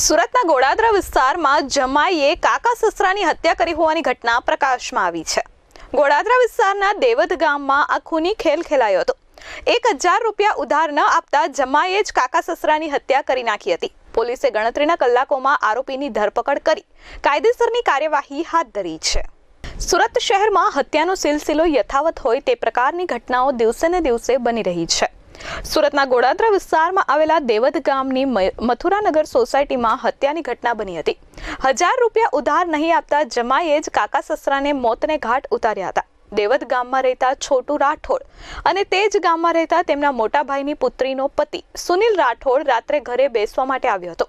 સુરતના ગોડાદરા વિસ્તારમાં જમાઈએ કાકા સસરાની હત્યા કરી હોવાની ઘટના પ્રકાશમાં આવી છે. ગોડાદરા વિસ્તારના દેવદ ગામમાં આ ખૂની ખેલ ખેલાયો હતો. એક હજાર રૂપિયા ઉધાર ન આપતા જમાઈએ જ કાકા સસરાની હત્યા કરી નાખી હતી. પોલીસે ગણતરીના કલાકોમાં આરોપીની ધરપકડ કરી. કાયદેસરની કાર્યવાહી હાથ ધરી છે. સુરત શહેરમાં હત્યાનો સિલસિલો યથાવત હોય તે પ્રકારની ઘટનાઓ દિવસે ને દિવસે બની રહી છે. સુરતના ગોડાદરા વિસ્તારમાં આવેલા દેવદ ગામની મથુરાનગર સોસાયટીમાં હત્યાની ઘટના બની હતી. હજાર રૂપિયા ઉધાર નહીં આપતા જમાઈએ જ કાકા સસરાને મોતને ઘાટ ઉતાર્યા હતા. દેવદ ગામમાં રહેતા છોટુ રાઠોડ અને તે જ ગામમાં રહેતા તેમના મોટાભાઈની પુત્રીનો પતિ સુનિલ રાઠોડ રાત્રે ઘરે બેસવા માટે આવ્યો હતો.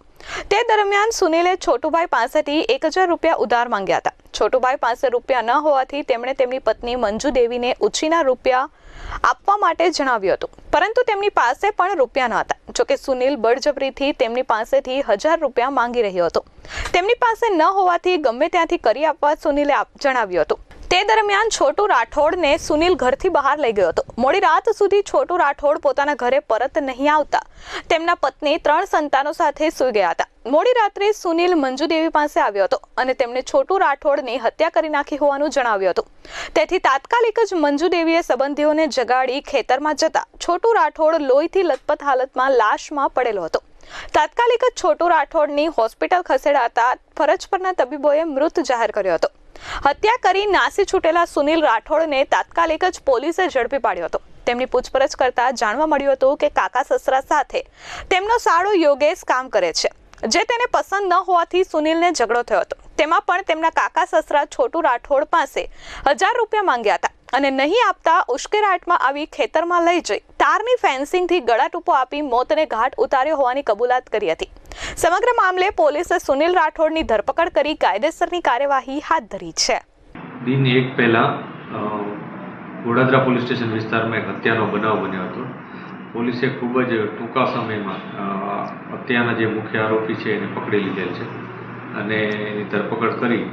તે દરમિયાન સુનિલે છોટુભાઈ પાસેથી એક હજાર રૂપિયા ઉધાર માંગ્યા હતા. છોટુભાઈ પાસે રૂપિયા ન હોવાથી તેમણે તેમની પત્ની મંજુ દેવીને ઉછીના રૂપિયા આપવા માટે જણાવ્યું હતું. પરંતુ તેમની પાસે પણ રૂપિયા ન હતા. જોકે સુનિલ બળજબરીથી તેમની પાસેથી હજાર રૂપિયા માંગી રહ્યો હતો. તેમની પાસે ન હોવાથી ગમે ત્યાંથી કરી આપવા સુનિલે જણાવ્યું હતું. તે દરમિયાન છોટુ રાઠોડને સુનિલ ઘરથી બહાર લઈ ગયો હતો. મોડી રાત સુધી છોટુ રાઠોડ પોતાના ઘરે પરત નહીં આવતા. તેમના પત્ની ત્રણ સંતાનો સાથે સૂઈ ગયા હતા. મોડી રાત્રે સુનિલ મંજુદેવી પાસે આવ્યો હતો અને તેમણે છોટુ રાઠોડની હત્યા કરી નાખી હોવાનું જણાવ્યું હતું. તેથી તાત્કાલિક જ મંજુદેવીએ સંબંધીઓને જગાડી ખેતરમાં જતા છોટુ રાઠોડ લોહીથી લથપથ હાલતમાં લાશમાં પડેલો હતો. તાત્કાલિક જ છોટુ રાઠોડની હોસ્પિટલ ખસેડાતા ફરજ પરના તબીબોએ મૃત જાહેર કર્યો હતો. હત્યા કરી નાસી છૂટેલા સુનિલ રાઠોડને તાત્કાલિક જ પોલીસે ઝડપી પાડ્યો હતો. તેમની પૂછપરછ કરતા જાણવા મળ્યું હતું કે કાકા સસરા સાથે તેમનો સાળો યોગેશ કામ કરે છે. જે તેને પસંદ ન હોવાથી સુનિલને ઝઘડો થયો હતો. તેમાં પણ તેમના કાકા સસરા છોટુ રાઠોડ પાસે હજાર રૂપિયા માંગ્યા હતા અને નહીં આપતા ઉશ્કેરાટમાં આવી ખેતરમાં લઈ જઈ તારની ફેન્સિંગથી ગળા ટૂંપો આપી મોતને ઘાટ ઉતાર્યો હોવાની કબૂલાત કરી હતી. સમગ્ર મામલે પોલીસે સુનિલ રાઠોડની ધરપકડ કરી કાયદેસરની કાર્યવાહી હાથ ધરી છે. દિન એક પહેલાં વડોદરા પોલીસ સ્ટેશન વિસ્તારમાં એક હત્યાનો બનાવ બન્યો હતો. પોલીસે ખૂબ જ ટૂંકા સમયમાં હત્યાના જે મુખ્ય આરોપી છે એને પકડી લીધેલ છે અને એની ધરપકડ કરી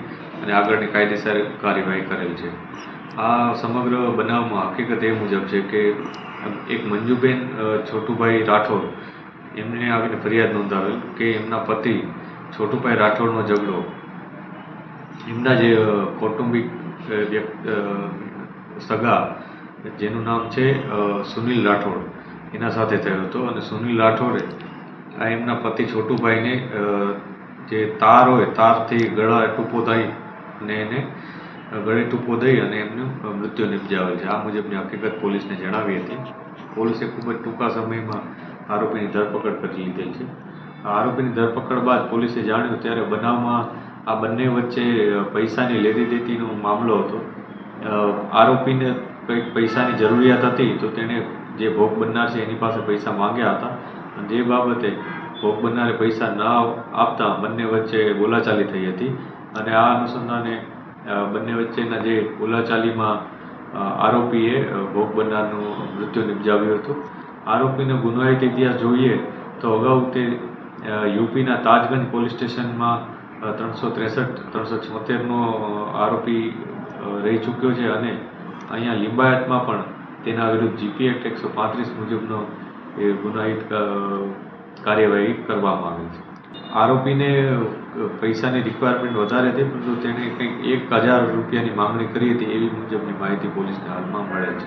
અને આગળની કાયદેસર કાર્યવાહી કરેલ છે. આ સમગ્ર બનાવમાં હકીકત એ મુજબ છે કે એક મંજુબેન છોટુભાઈ રાઠોડ એમને આવીને ફરિયાદ નોંધાવેલ કે એમના પતિ છોટુભાઈ રાઠોડનો ઝઘડો. એમના જે કૌટુંબિક સગા, જેનું નામ છે સુનિલ રાઠોડ, એના સાથે થયો હતો. અને સુનિલ રાઠોડે આ એમના પતિ છોટુભાઈને જે તાર હોય, તારથી ગળા ટૂંપો થઈ અને એને ગળે ટૂંપો દઈ અને એમનું મૃત્યુ નિપજાવેલ છે. આ મુજબની હકીકત પોલીસને જણાવી હતી. પોલીસે ખૂબ જ ટૂંકા સમયમાં આરોપીની ધરપકડ કરી લીધેલ છે. આરોપીની ધરપકડ બાદ પોલીસે જાણ્યું ત્યારે બનાવમાં આ બંને વચ્ચે પૈસાની લેતી દેતીનો મામલો હતો. આરોપીને કંઈક પૈસાની જરૂરિયાત હતી તો તેણે જે ભોગ બનનાર છે એની પાસે પૈસા માંગ્યા હતા. અને જે બાબતે ભોગ બનનારે પૈસા ન આપતા બંને વચ્ચે બોલાચાલી થઈ હતી. અને આ અનુસંધાને બંને વચ્ચેના જે બોલાચાલીમાં આરોપીએ ભોગ બનનારનું મૃત્યુ નિપજાવ્યું હતું. આરોપીનો ગુનાહિત ઇતિહાસ જોઈએ તો અગાઉ તે યુપીના તાજગંજ પોલીસ સ્ટેશનમાં ત્રણસો ત્રેસઠ, ત્રણસો છોતેરનો આરોપી રહી ચૂક્યો છે અને અહીંયા લિંબાયતમાં પણ તેના વિરુદ્ધ જીપી એક્ટ એકસો પાંત્રીસ મુજબનો એ ગુનાહિત કાર્યવાહી કરવામાં આવી છે. આરોપીને પૈસાની રિક્વાયરમેન્ટ વધારે હતી, પરંતુ તેણે કંઈક એક હજાર રૂપિયાની માંગણી કરી હતી, એવી મુજબની માહિતી પોલીસને હાલમાં મળે છે.